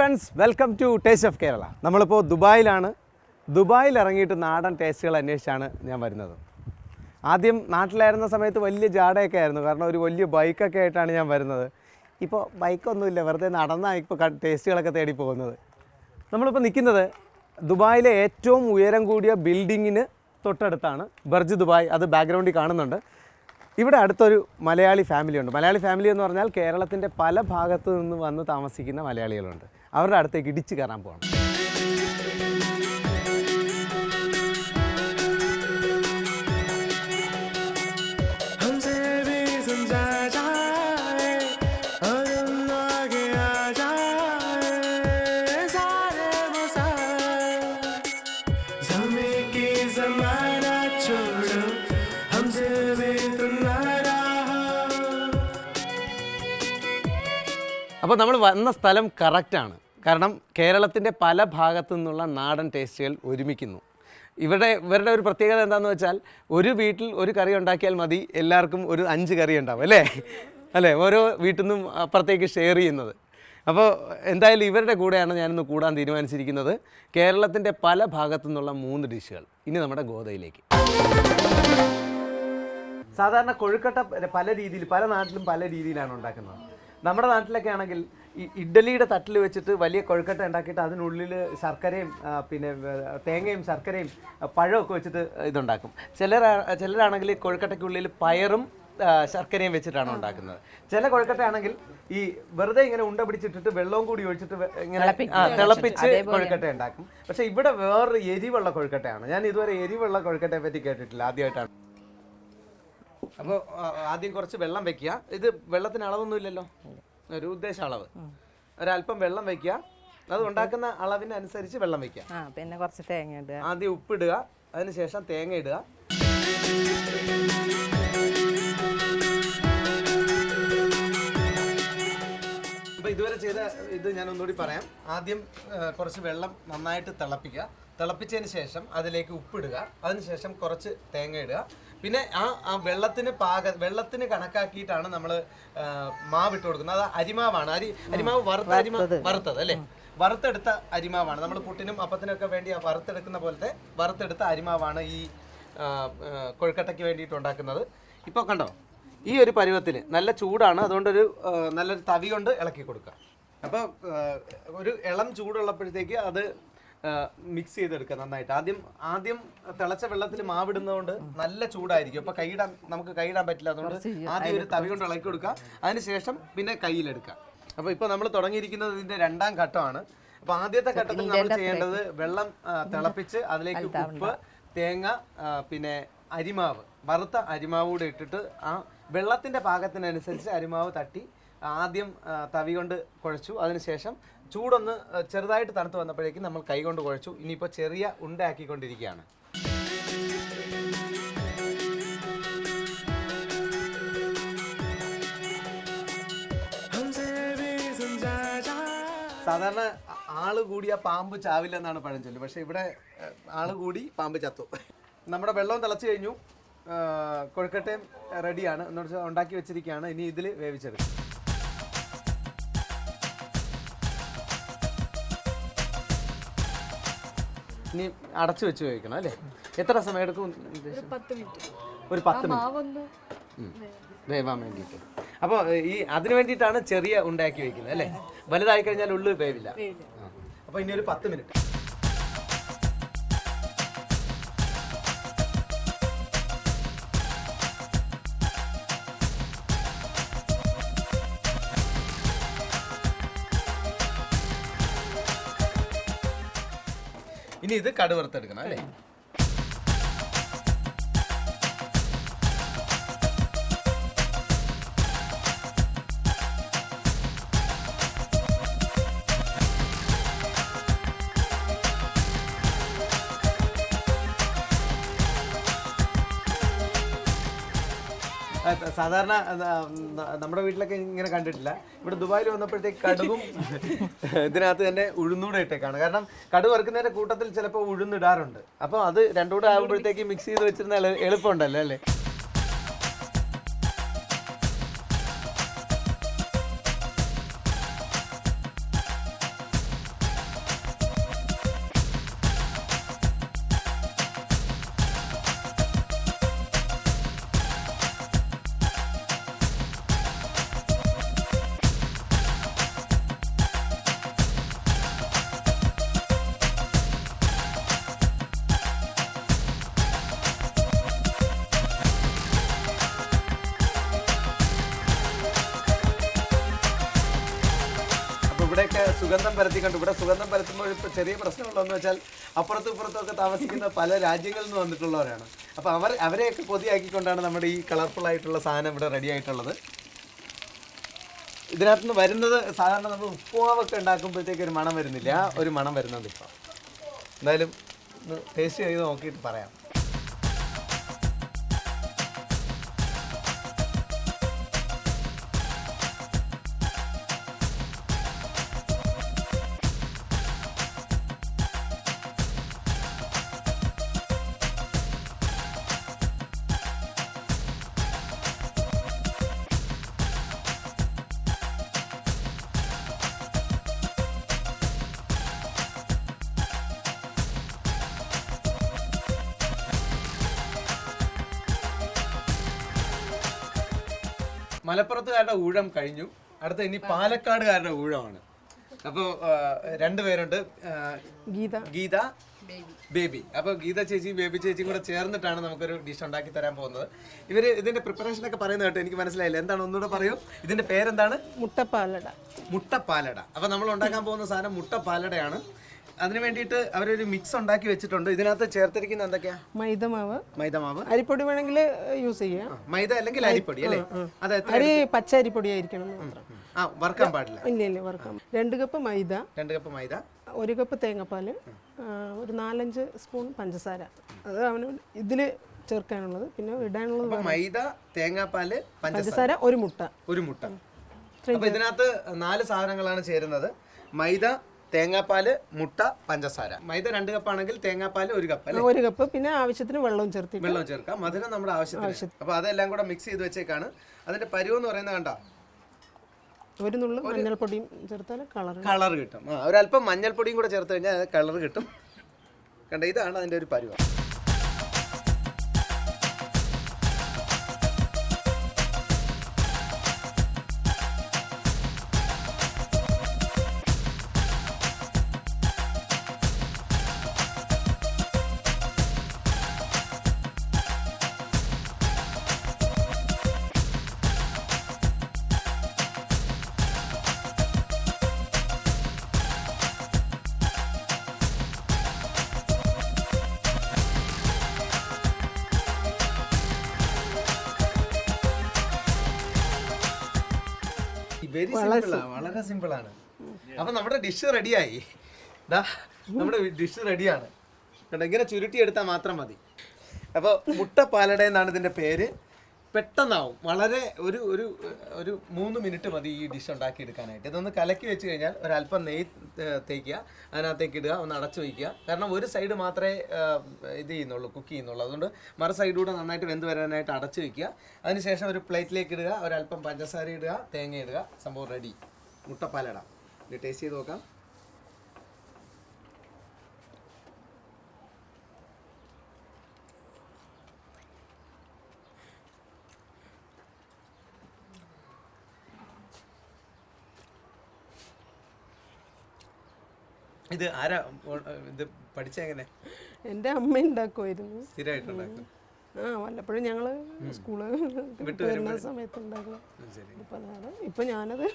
Friends welcome to taste of Kerala നമ്മളിപ്പോൾ ദുബായിലാണ്. ദുബായിൽ ഇറങ്ങിയിട്ട് നാടൻ ടേസ്റ്റുകൾ അന്വേഷിച്ചാണ് ഞാൻ വരുന്നത്. ആദ്യം നാട്ടിലായിരുന്ന സമയത്ത് വലിയ ജാടയൊക്കെ ആയിരുന്നു. കാരണം ഒരു വലിയ ബൈക്കൊക്കെ ആയിട്ടാണ് ഞാൻ വരുന്നത്. ഇപ്പോൾ ബൈക്കൊന്നുമില്ല വെറുതെ നടന്നാണ് ഇപ്പോൾ ടേസ്റ്റുകളൊക്കെ തേടി പോകുന്നത്. നമ്മളിപ്പോൾ നിൽക്കുന്നത് ദുബായിലെ ഏറ്റവും ഉയരം കൂടിയ ബിൽഡിങ്ങിന് തൊട്ടടുത്താണ്. ബർജ് ദുബായ് അത് ബാക്ക്ഗ്രൗണ്ടിൽ കാണുന്നുണ്ട്. ഇവിടെ അടുത്തൊരു മലയാളി ഫാമിലി ഉണ്ട്. മലയാളി ഫാമിലി എന്ന് പറഞ്ഞാൽ കേരളത്തിന്റെ പല ഭാഗത്തു നിന്ന് വന്ന് താമസിക്കുന്ന മലയാളികളുണ്ട്. അവരുടെ അടുത്തേക്ക് ഇടിച്ചു കയറാൻ പോകണം. അപ്പോൾ നമ്മൾ വന്ന സ്ഥലം കറക്റ്റാണ് കാരണം കേരളത്തിന്റെ പല ഭാഗത്തു നിന്നുള്ള നാടൻ ടേസ്റ്റുകൾ ഒരുമിക്കുന്നു. ഇവിടെ ഇവരുടെ ഒരു പ്രത്യേകത എന്താണെന്ന് വെച്ചാൽ ഒരു വീട്ടിൽ ഒരു കറി ഉണ്ടാക്കിയാൽ മതി എല്ലാവർക്കും ഒരു അഞ്ച് കറി ഉണ്ടാവും അല്ലേ? അല്ലേ? ഓരോ വീട്ടിൽ നിന്നും അപ്പുറത്തേക്ക് ഷെയർ ചെയ്യുന്നത്. അപ്പോൾ എന്തായാലും ഇവരുടെ കൂടെയാണ് ഞാനിന്ന് കൂടാൻ തീരുമാനിച്ചിരിക്കുന്നത്. കേരളത്തിന്റെ പല ഭാഗത്തു നിന്നുള്ള മൂന്ന് ഡിഷുകൾ ഇനി നമ്മുടെ ഗോതയിലേക്ക്. സാധാരണ കൊഴുക്കട്ട പല രീതിയിൽ പല നാട്ടിലും പല രീതിയിലാണ് ഉണ്ടാക്കുന്നത്. നമ്മുടെ നാട്ടിലൊക്കെ ആണെങ്കിൽ ഇഡ്ഡലിയുടെ തട്ടിൽ വെച്ചിട്ട് വലിയ കൊഴുക്കട്ട ഉണ്ടാക്കിയിട്ട് അതിനുള്ളിൽ ശർക്കരയും പിന്നെ തേങ്ങയും ശർക്കരയും പഴമൊക്കെ വെച്ചിട്ട് ഇതുണ്ടാക്കും. ചിലർ ചിലരാണെങ്കിൽ കൊഴുക്കട്ടയ്ക്കുള്ളിൽ പയറും ശർക്കരയും വെച്ചിട്ടാണ് ഉണ്ടാക്കുന്നത്. ചില കൊഴുക്കട്ടയാണെങ്കിൽ ഈ വെറുതെ ഇങ്ങനെ ഉണ്ട പിടിച്ചിട്ടിട്ട് വെള്ളവും കൂടി ഒഴിച്ചിട്ട് ഇങ്ങനെ തിളപ്പിച്ച് കൊഴുക്കട്ട ഉണ്ടാക്കും. പക്ഷെ ഇവിടെ വേറൊരു എരിവുള്ള കൊഴുക്കട്ടയാണ്. ഞാൻ ഇതുവരെ എരിവുള്ള കൊഴുക്കട്ടയെ പറ്റി കേട്ടിട്ടില്ല ആദ്യമായിട്ടാണ്. അപ്പോൾ ആദ്യം കുറച്ച് വെള്ളം വെക്കുക. ഇത് വെള്ളത്തിന് അളവൊന്നും ഇല്ലല്ലോ? ഒരു ഉദ്ദേശ അളവ്. ഒരല്പം വെള്ളം വെക്കുക അത് ഉണ്ടാക്കുന്ന അളവിനനുസരിച്ച് വെള്ളം വെക്കുക ആ പിന്നെ കുറച്ച് തേങ്ങ ഇടുക. ആദ്യം ഉപ്പിടുക. അതിനുശേഷം തേങ്ങ ഇടുക. അപ്പോൾ ഇതുവരെ ചെയ്ത ഇത് ഞാൻ ഒന്നുകൂടി പറയാം. ആദ്യം കുറച്ച് വെള്ളം നന്നായിട്ട് തിളപ്പിക്കുക. തിളപ്പിച്ചതിന് ശേഷം അതിലേക്ക് ഉപ്പിടുക. അതിനുശേഷം കുറച്ച് തേങ്ങ ഇടുക. പിന്നെ ആ ആ വെള്ളത്തിന് പാക വെള്ളത്തിന് കണക്കാക്കിയിട്ടാണ് നമ്മൾ മാവ് ഇട്ട് കൊടുക്കുന്നത്. അത് അരിമാവാണ്. അരി അരിമാവ് വറുത്ത അരിമാ വറുത്തത്. അല്ലേ? വറുത്തെടുത്ത അരിമാവാണ്. നമ്മൾ പുട്ടിനും അപ്പത്തിനൊക്കെ വേണ്ടി ആ വറുത്തെടുക്കുന്ന പോലത്തെ വറുത്തെടുത്ത അരിമാവാണ് ഈ കൊഴുക്കട്ടയ്ക്ക് വേണ്ടിയിട്ട് ഉണ്ടാക്കുന്നത്. ഇപ്പോൾ കണ്ടോ? ഈ ഒരു പരുവത്തിൽ നല്ല ചൂടാണ്. അതുകൊണ്ടൊരു നല്ലൊരു തവി കൊണ്ട് ഇളക്കി കൊടുക്കുക. അപ്പോൾ ഒരു ഇളം ചൂടുള്ളപ്പോഴത്തേക്ക് അത് മിക്സ് ചെയ്തെടുക്കുക നന്നായിട്ട്. ആദ്യം ആദ്യം തിളച്ച വെള്ളത്തിൽ മാവിടുന്നതുകൊണ്ട് നല്ല ചൂടായിരിക്കും. അപ്പൊ കൈയിടാൻ നമുക്ക് കൈയിടാൻ പറ്റില്ല. അതുകൊണ്ട് ആദ്യം ഒരു തവി കൊണ്ട് ഇളക്കി കൊടുക്കുക. അതിനുശേഷം പിന്നെ കയ്യിലെടുക്കുക. അപ്പൊ ഇപ്പൊ നമ്മൾ തുടങ്ങിയിരിക്കുന്നത് ഇതിന്റെ രണ്ടാം ഘട്ടമാണ്. അപ്പൊ ആദ്യത്തെ ഘട്ടത്തിൽ നമ്മൾ ചെയ്യേണ്ടത് വെള്ളം തിളപ്പിച്ച് അതിലേക്ക് ഉപ്പ് തേങ്ങ പിന്നെ അരിമാവ് വറുത്ത അരിമാവ് കൂടെ ഇട്ടിട്ട് ആ വെള്ളത്തിന്റെ പാകത്തിനനുസരിച്ച് അരിമാവ് തട്ടി ആദ്യം തവി കൊണ്ട് കുഴച്ചു. അതിനുശേഷം ചൂടൊന്ന് ചെറുതായിട്ട് തണുത്ത് വന്നപ്പോഴേക്കും നമ്മൾ കൈകൊണ്ട് കുഴച്ചു. ഇനിയിപ്പോൾ ചെറിയ ഉണ്ടാക്കിക്കൊണ്ടിരിക്കുകയാണ്. സാധാരണ ആൾ കൂടിയ പാമ്പ് ചാവില്ലെന്നാണ് പഴഞ്ചൊല്ല് പക്ഷേ ഇവിടെ ആൾ കൂടി പാമ്പ് ചത്തു. നമ്മുടെ വെള്ളം തിളച്ചു കഴിഞ്ഞു. കൊഴുക്കട്ടയും റെഡിയാണ്. എന്നുവെച്ചാൽ ഉണ്ടാക്കി വെച്ചിരിക്കുകയാണ്. ഇനി ഇതിൽ വേവിച്ചെടുക്കും. ഇനി അടച്ചു വെച്ച് വേവിക്കണം അല്ലേ? എത്ര സമയം എടുക്കും? ഒരു പത്ത് മിനിറ്റ്. വേവാൻ വേണ്ടിയിട്ട്. അപ്പോൾ ഈ അതിന് വേണ്ടിയിട്ടാണ് ചെറിയ ഉണ്ടാക്കി വെക്കുന്നത് അല്ലേ? വലുതായി കഴിഞ്ഞാൽ ഉള്ളു വേവില്ല. അപ്പോൾ ഇനി ഒരു പത്ത് മിനിറ്റ്. ഇനി ഇത് കടുവറുത്തെടുക്കണം അല്ലേ? സാധാരണ നമ്മുടെ വീട്ടിലൊക്കെ ഇങ്ങനെ കണ്ടിട്ടില്ല. ഇവിടെ ദുബായിൽ വന്നപ്പോഴത്തേക്ക് കടുവും ഇതിനകത്ത് തന്നെ ഉഴുന്നൂടെ ഇട്ടേക്കാണ്. കാരണം കടുക് വറുക്കുന്നതിന്റെ കൂട്ടത്തിൽ ചിലപ്പോൾ ഉഴുന്നിടാറുണ്ട്. അപ്പോൾ അത് രണ്ടുകൂടെ ആകുമ്പോഴത്തേക്ക് മിക്സ് ചെയ്ത് വെച്ചിരുന്ന എളു- എളുപ്പമുണ്ടല്ലോ അല്ലേ? സുഗന്ധം പരത്തി കണ്ടു. ഇവിടെ സുഗന്ധം പരത്തുമ്പോൾ ഇപ്പോൾ ചെറിയ പ്രശ്നമുള്ളതെന്ന് വെച്ചാൽ അപ്പുറത്തും ഇപ്പുറത്തും ഒക്കെ താമസിക്കുന്ന പല രാജ്യങ്ങളിൽ നിന്ന് വന്നിട്ടുള്ളവരാണ്. അപ്പോൾ അവർ അവരെയൊക്കെ പൊതിയാക്കിക്കൊണ്ടാണ് നമ്മുടെ ഈ കളർഫുൾ ആയിട്ടുള്ള സാധനം ഇവിടെ റെഡി ആയിട്ടുള്ളത്. ഇതിനകത്ത് നിന്ന് വരുന്നത് സാധാരണ നമ്മൾ ഉപ്പുമാവൊക്കെ ഉണ്ടാക്കുമ്പോഴത്തേക്ക് ഒരു മണം വരുന്നില്ല. ഒരു മണം വരുന്നുണ്ട് ഇപ്പോൾ എന്തായാലും ടേസ്റ്റ് ചെയ്ത് നോക്കിയിട്ട് പറയാം. മലപ്പുറത്തുകാരുടെ ഊഴം കഴിഞ്ഞു. അടുത്ത ഇനി പാലക്കാടുകാരുടെ ഊഴമാണ്. അപ്പോൾ രണ്ടുപേരുണ്ട് ഗീത. ഗീത ബേബി. അപ്പോൾ ഗീത ചേച്ചി ബേബി ചേച്ചിയും കൂടെ ചേർന്നിട്ടാണ് നമുക്കൊരു ഡിഷ് ഉണ്ടാക്കി തരാൻ പോകുന്നത്. ഇവർ ഇതിന്റെ പ്രിപ്പറേഷൻ ഒക്കെ പറയുന്നത് കേട്ടോ എനിക്ക് മനസ്സിലായില്ല. എന്താണ്? ഒന്നുകൂടെ പറയൂ. ഇതിന്റെ പേരെന്താണ്? മുട്ടപ്പാലട. മുട്ടപ്പാലട. അപ്പോൾ നമ്മൾ ഉണ്ടാക്കാൻ പോകുന്ന സാധനം മുട്ടപ്പാലടയാണ്. അതിന് വേണ്ടിയിട്ട് അവരൊരു മിക്സ് ഉണ്ടാക്കി വെച്ചിട്ടുണ്ട്. ഇതിനകത്ത് ചേർത്തിരിക്കുന്ന എന്തൊക്കെയാ? മൈദമാവ്. മൈദമാവ്. അരിപ്പൊടി വേണമെങ്കിൽ യൂസ് ചെയ്യാം. മൈദ അല്ലെങ്കിൽ അരിപ്പൊടി അല്ലേ? അതെ അരി പച്ച അരിപ്പൊടി ആയിരിക്കണം ആ വറുക്കാൻ പാടില്ല. ഇല്ല ഇല്ല വറക്കാം രണ്ട് കപ്പ് മൈദ. രണ്ട് കപ്പ് മൈദ. ഒരു കപ്പ് തേങ്ങാപ്പാൽ ഒരു നാലഞ്ച് സ്പൂൺ പഞ്ചസാര. അത് അവന് ഇതിൽ ചേർക്കാനുള്ളത്. പിന്നെ ഇടാനുള്ളത് മൈദ തേങ്ങാപ്പാൽ പഞ്ചസാര. പഞ്ചസാര ഒരു മുട്ട. ഒരു മുട്ട. അപ്പൊ ഇതിനകത്ത് നാല് സാധനങ്ങളാണ് ചേരുന്നത്. മൈദ തേങ്ങാപ്പാൽ മുട്ട പഞ്ചസാര. മൈദ രണ്ട് കപ്പാണെങ്കിൽ തേങ്ങാപ്പാൽ ഒരു കപ്പ് അല്ലേ? ഒരു കപ്പ്. പിന്നെ ആവശ്യത്തിന് വെള്ളവും ചേർത്തിട്ട് വെള്ളം ചേർക്കാം മധുരം നമ്മുടെ ആവശ്യത്തിന്. അപ്പൊ അതെല്ലാം കൂടെ മിക്സ് ചെയ്ത് വെച്ചേക്കാണ്. അതിന്റെ പരുവെന്ന് പറയുന്നത് കണ്ട? ഒരു നുള്ളു മഞ്ഞൾപ്പൊടിയും ചേർത്താൽ കളർ കളർ കിട്ടും. ആ ഒരല്പം മഞ്ഞൾപ്പൊടിയും കൂടെ ചേർത്ത് കഴിഞ്ഞാൽ കളർ കിട്ടും. കണ്ട? ഇതാണ് അതിന്റെ ഒരു പരുവം. വെരി സിമ്പിൾ വളരെ സിമ്പിൾ ആണ്. അപ്പൊ നമ്മുടെ ഡിഷ് റെഡിയായി ദാ നമ്മുടെ ഡിഷ് റെഡിയാണ് കണ്ടോ ഇങ്ങനെ ചുരുട്ടി എടുത്താൽ മാത്രം മതി. അപ്പോൾ മുട്ട പാലട എന്നാണ് ഇതിന്റെ പേര്. പെട്ടെന്നാവും. വളരെ ഒരു ഒരു ഒരു മൂന്ന് മിനിറ്റ് മതി ഈ ഡിഷ് ഉണ്ടാക്കി എടുക്കാനായിട്ട് ഇതൊന്ന് കലക്കി വെച്ച് കഴിഞ്ഞാൽ ഒരല്പം നെയ് തേക്കുക. അതിനകത്തേക്ക് ഇടുക ഒന്ന് അടച്ചു വയ്ക്കുക കാരണം ഒരു സൈഡ് മാത്രമേ ഇത് ചെയ്യുന്നുള്ളൂ കുക്ക് ചെയ്യുന്നുള്ളൂ. അതുകൊണ്ട് മറു സൈഡിലൂടെ നന്നായിട്ട് വെന്ത് വരാനായിട്ട് അടച്ചു വയ്ക്കുക അതിനുശേഷം ഒരു പ്ലേറ്റിലേക്ക് ഇടുക. ഒരല്പം പഞ്ചസാര ഇടുക തേങ്ങ ഇടുക. സംഭവം റെഡി മുട്ടപ്പാലട ഇത് ടേസ്റ്റ് ചെയ്ത് നോക്കാം. ഇത് ആരാ? ഇത് പഠിച്ച എങ്ങനെ? എന്റെ അമ്മ ഉണ്ടാക്കുമായിരുന്നു സ്ഥിരമായിട്ടുണ്ടാക്കും ആ വല്ലപ്പോഴും ഞങ്ങൾ സ്കൂൾ വിട്ട് വരുന്ന സമയത്ത് ഇപ്പൊ ശരി. ഇപ്പം അതാണ്. ഇപ്പം ഞാനത്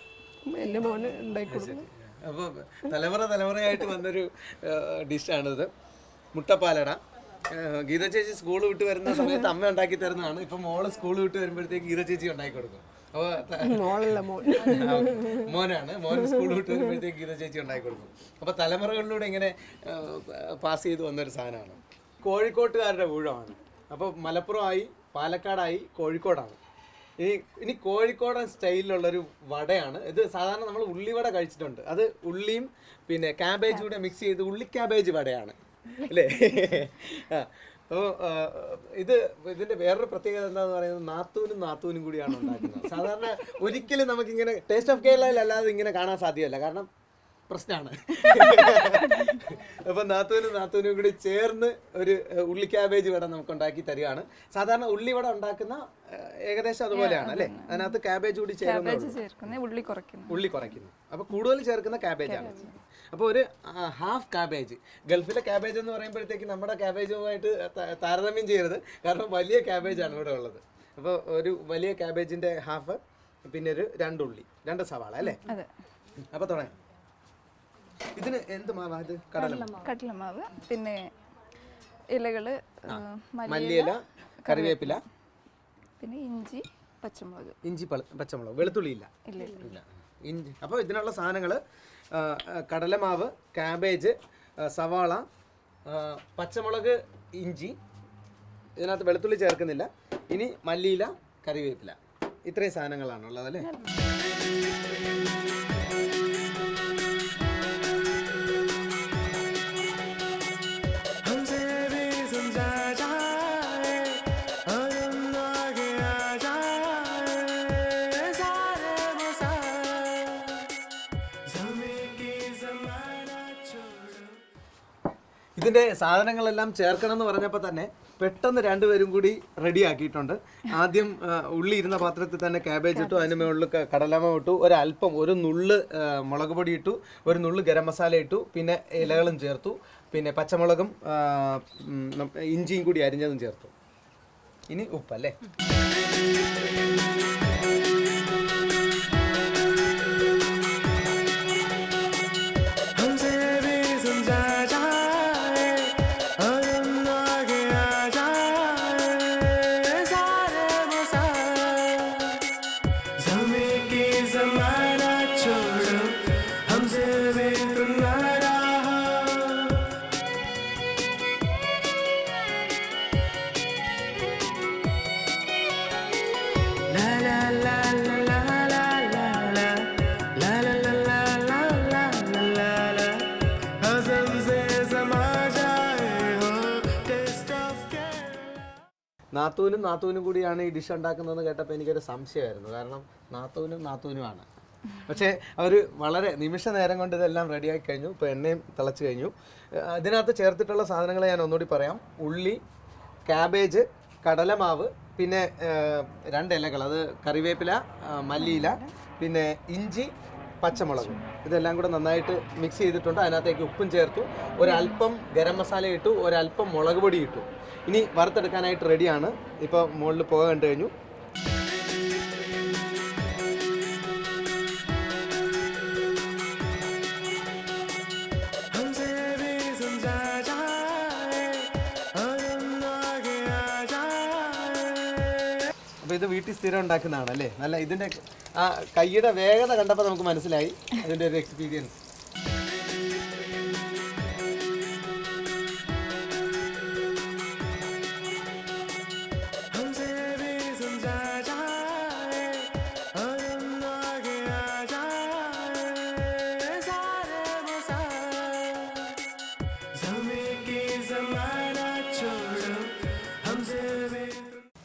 എന്റെ മോന് ഉണ്ടാക്കി കൊടുക്കും അപ്പോൾ തലമുറ തലമുറയായിട്ട് വന്നൊരു ഡിഷാണിത്. മുട്ടപ്പാലട. ഗീത ചേച്ചി സ്കൂൾ വിട്ട് വരുന്ന സമയത്ത് അമ്മ ഉണ്ടാക്കി തരുന്നതാണ്. ഇപ്പം മോൾ സ്കൂൾ വിട്ട് വരുമ്പോഴത്തേക്ക് ഗീത ചേച്ചി ഉണ്ടാക്കി കൊടുക്കും. മോളല്ല മോൻ മോനാണ്. മോൻ സ്കൂൾ വിട്ട് വരുമ്പോഴത്തേക്ക് ഗീത ചേച്ചി ഉണ്ടാക്കി കൊടുക്കും. അപ്പോൾ തലമുറകളിലൂടെ ഇങ്ങനെ പാസ് ചെയ്ത് വന്നൊരു സാധനമാണ്. കോഴിക്കോട്ടുകാരുടെ ഊഴമാണ്. അപ്പോൾ മലപ്പുറമായി പാലക്കാടായി കോഴിക്കോടാണ്. ഇനി ഇനി കോഴിക്കോടൻ സ്റ്റൈലിലുള്ളൊരു വടയാണ്. ഇത് സാധാരണ നമ്മൾ ഉള്ളിവട കഴിച്ചിട്ടുണ്ട്. അത് ഉള്ളിയും പിന്നെ ക്യാബേജ് കൂടെ മിക്സ് ചെയ്ത് ഉള്ളി ക്യാബേജ് വടയാണ്. അല്ലേ? ആ. അപ്പോൾ ഇത് ഇതിന്റെ വേറൊരു പ്രത്യേകത എന്താന്ന് പറയുന്നത് നാത്തൂനും നാത്തൂനും കൂടിയാണ് ഉണ്ടാക്കുന്നത്. സാധാരണ ഒരിക്കലും നമുക്കിങ്ങനെ ടേസ്റ്റ് ഓഫ് കേരളയിൽ അല്ലാതെ ഇങ്ങനെ കാണാൻ സാധ്യമല്ല. കാരണം പ്രശ്നമാണ് അപ്പം നാത്തൂനും നാത്തൂനും കൂടി ചേർന്ന് ഒരു ഉള്ളി ക്യാബേജ് വട നമുക്ക് ഉണ്ടാക്കി തരികയാണ് സാധാരണ ഉള്ളി വട ഉണ്ടാക്കുന്ന ഏകദേശം അതുപോലെയാണ് അല്ലേ? അതിനകത്ത് ക്യാബേജ് കൂടി ചേർന്ന് ഉള്ളി. കുറയ്ക്കുന്നു. അപ്പോൾ കൂടുതൽ ചേർക്കുന്ന ക്യാബേജ് ആണ്. അപ്പോൾ ഒരു ഹാഫ് കാബേജ് ഗൾഫിലെ കാബേജ് എന്ന് പറയുമ്പോഴത്തേക്ക് നമ്മുടെ ക്യാബേജുമായിട്ട് ത- താരതമ്യം ചെയ്യരുത്. കാരണം വലിയ കാബേജാണ് ഇവിടെ ഉള്ളത്. അപ്പോൾ ഒരു വലിയ കാബേജിന്റെ ഹാഫ് പിന്നെ ഒരു രണ്ടുള്ളി രണ്ട് സവാള അല്ലേ? അപ്പോൾ തുടങ്ങാം. ഇതിന് എന്ത് മാവാ ഇത്? കടല കടലമാവ് പിന്നെ ഇലകൾ മല്ലിയില കറിവേപ്പില. പിന്നെ ഇഞ്ചി പച്ചമുളക്. ഇഞ്ചി പച്ചമുളക്. വെളുത്തുള്ളി ഇല്ല. ഇല്ല ഇല്ല. ഇല്ല. ഇഞ്ചി. അപ്പോൾ ഇതിനുള്ള സാധനങ്ങൾ കടലമാവ് ക്യാബേജ് സവാള പച്ചമുളക് ഇഞ്ചി ഇതിനകത്ത് വെളുത്തുള്ളി ചേർക്കുന്നില്ല. ഇനി മല്ലിയില കറിവേപ്പില. ഇത്രയും സാധനങ്ങളാണുള്ളത് അല്ലേ? ഇതിന്റെ സാധനങ്ങളെല്ലാം ചേർക്കണം എന്ന് പറഞ്ഞപ്പോൾ തന്നെ പെട്ടെന്ന് രണ്ടുപേരും കൂടി റെഡി ആക്കിയിട്ടുണ്ട്. ആദ്യം ഉള്ളി ഇരുന്ന പാത്രത്തിൽ തന്നെ കാബേജ് ഇട്ടു അതിന് മുകളിൽ കടലമ ഇട്ടു ഒരല്പം ഒരു നുള്ള് മുളക് പൊടി ഇട്ടു ഒരു നുള്ള് ഗരം മസാല ഇട്ടു പിന്നെ ഇലകളും ചേർത്തു പിന്നെ പച്ചമുളകും ഇഞ്ചിയും കൂടി അരിഞ്ഞതും ചേർത്തു. ഇനി ഉപ്പല്ലേ? നാത്തൂനും നാത്തൂനും കൂടിയാണ് ഈ ഡിഷ് ഉണ്ടാക്കുന്നതെന്ന് കേട്ടപ്പോൾ എനിക്കൊരു സംശയമായിരുന്നു. കാരണം നാത്തൂനും നാത്തൂനുമാണ്. പക്ഷേ അവർ വളരെ നിമിഷ നേരം കൊണ്ട് ഇതെല്ലാം റെഡിയാക്കി കഴിഞ്ഞു. ഇപ്പോൾ എണ്ണയും തിളച്ച് കഴിഞ്ഞു. അതിനകത്ത് ചേർത്തിട്ടുള്ള സാധനങ്ങൾ ഞാൻ ഒന്നുകൂടി പറയാം. ഉള്ളി ക്യാബേജ് കടലമാവ് പിന്നെ രണ്ട് ഇലകൾ. അത് കറിവേപ്പില മല്ലിയില പിന്നെ ഇഞ്ചി പച്ചമുളക്. ഇതെല്ലാം കൂടെ നന്നായിട്ട് മിക്സ് ചെയ്തിട്ടുണ്ട്. അതിനകത്തേക്ക് ഉപ്പും ചേർത്തു. ഒരല്പം ഗരം മസാല ഇട്ടു ഒരല്പം മുളക് പൊടി ഇട്ടു. ഇനി വറുത്തെടുക്കാനായിട്ട് റെഡിയാണ് ഇപ്പോൾ മുകളിൽ പോകാൻ കണ്ടു കഴിഞ്ഞു. അപ്പോൾ ഇത് വീട്ടിൽ സ്ഥിരം ഉണ്ടാക്കുന്നതാണ് അല്ലേ നല്ല ഇതിന്റെ ആ കൈയുടെ വേഗത കണ്ടപ്പോൾ നമുക്ക് മനസ്സിലായി അതിന്റെ ഒരു എക്സ്പീരിയൻസ്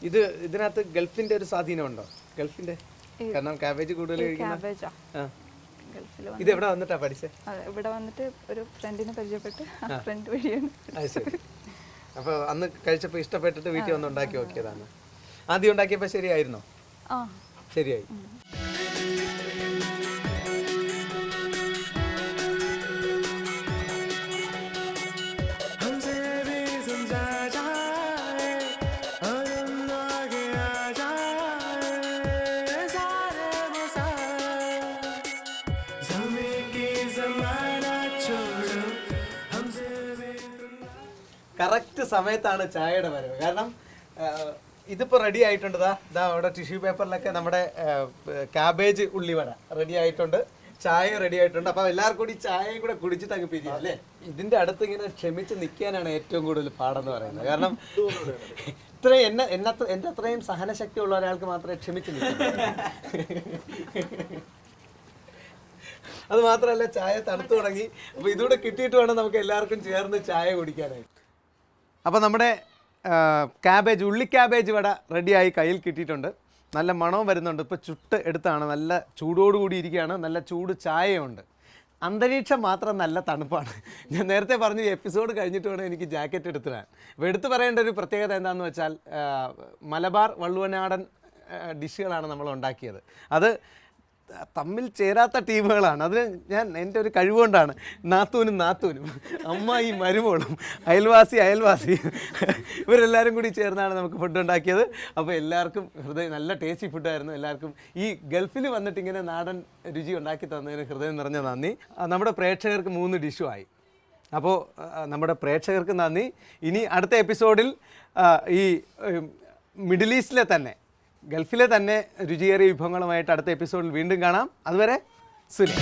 ഇത് ഇതിനകത്ത് ഗൾഫിന്റെ ഒരു സ്വാധീനമുണ്ടോ? ഗൾഫിന്റെ കാരണം കാബേജ് കൂടുതൽ കാബേജാ ഗൾഫിൽ ഇത് എവിടെ വന്നിട്ടാ പഠിച്ചേ? അതെ ഇവിടെ വന്നിട്ട് ഒരു ഫ്രണ്ടിനെ പരിചയപ്പെട്ട് ആ ഫ്രണ്ട് വഴിയാണ്. അത് ശരി. അപ്പോൾ അന്ന് കഴിച്ചപ്പോൾ ഇഷ്ടപ്പെട്ടിട്ട് വീട്ടിൽ വന്ന് ഉണ്ടാക്കി നോക്കിയതാണ്. ആദ്യം ഉണ്ടാക്കിയപ്പോൾ ശരിയായിരുന്നോ? ആ. ശരിയായി. സമയത്താണ് ചായയുടെ വരവ്. കാരണം ഇതിപ്പോൾ റെഡി ആയിട്ടുണ്ട്. ദാ അവിടെ ടിഷ്യൂ പേപ്പറിലൊക്കെ നമ്മുടെ കാബേജ് ഉള്ളിവട റെഡി ആയിട്ടുണ്ട്. ചായ റെഡി ആയിട്ടുണ്ട്. അപ്പോൾ എല്ലാവർക്കും കൂടി ചായയും കൂടെ കുടിച്ചിട്ട് അങ്ങ് പിരിയാം. അല്ലേ? ഇതിന്റെ അടുത്ത് ഇങ്ങനെ ക്ഷമിച്ച് നിൽക്കാനാണ് ഏറ്റവും കൂടുതൽ പാടെന്ന് പറയുന്നത്. കാരണം ഇത്രയും എന്നെ എന്നെ എന്റെ അത്രയും സഹനശക്തി ഉള്ള ഒരാൾക്ക് മാത്രമേ ക്ഷമിച്ച് നിൽക്കൂ അത് മാത്രമല്ല ചായ തണുത്തു തുടങ്ങി. അപ്പോൾ ഇതുകൂടെ കിട്ടിയിട്ട് വേണം നമുക്ക് എല്ലാവർക്കും ചേർന്ന് ചായ കുടിക്കാനായിട്ട്. അപ്പോൾ നമ്മുടെ ക്യാബേജ് ഉള്ളി ക്യാബേജ് വട റെഡിയായി കയ്യിൽ കിട്ടിയിട്ടുണ്ട്. നല്ല മണവും വരുന്നുണ്ട്. ഇപ്പോൾ ചുട്ട് എടുത്താണ്. നല്ല ചൂടോടുകൂടി ഇരിക്കുകയാണ്. നല്ല ചൂട് ചായയുണ്ട്. അന്തരീക്ഷം മാത്രം നല്ല തണുപ്പാണ്. ഞാൻ നേരത്തെ പറഞ്ഞു എപ്പിസോഡ് കഴിഞ്ഞിട്ട് വേണം എനിക്ക് ജാക്കറ്റ് എടുത്തു തരാൻ അപ്പോൾ എടുത്തു പറയേണ്ട ഒരു പ്രത്യേകത എന്താണെന്ന് വെച്ചാൽ മലബാർ വള്ളുവനാടൻ ഡിഷുകളാണ് നമ്മൾ ഉണ്ടാക്കിയത്. അത് തമ്മിൽ ചേരാത്ത ടീമുകളാണ്. അത് ഞാൻ എന്റെ ഒരു കഴിവുകൊണ്ടാണ് നാത്തൂനും നാത്തൂനും അമ്മായി മരുമോളും അയൽവാസി അയൽവാസി ഇവരെല്ലാവരും കൂടി ചേർന്നാണ് നമുക്ക് ഫുഡ് ഉണ്ടാക്കിയത്. അപ്പോൾ എല്ലാവർക്കും ഹൃദയം നല്ല ടേസ്റ്റി ഫുഡായിരുന്നു എല്ലാവർക്കും ഈ ഗൾഫിൽ വന്നിട്ട് ഇങ്ങനെ നാടൻ രുചി ഉണ്ടാക്കി തന്നതിന് ഹൃദയം നിറഞ്ഞ നന്ദി. നമ്മുടെ പ്രേക്ഷകർക്ക് മൂന്ന് ഡിഷും ആയി. അപ്പോൾ നമ്മുടെ പ്രേക്ഷകർക്ക് നന്ദി. ഇനി അടുത്ത എപ്പിസോഡിൽ ഈ മിഡിൽ ഈസ്റ്റിലെ തന്നെ ഗൾഫിലെ തന്നെ രുചിയേറിയ വിഭവങ്ങളുമായിട്ട് അടുത്ത എപ്പിസോഡിൽ വീണ്ടും കാണാം. അതുവരെ സുനി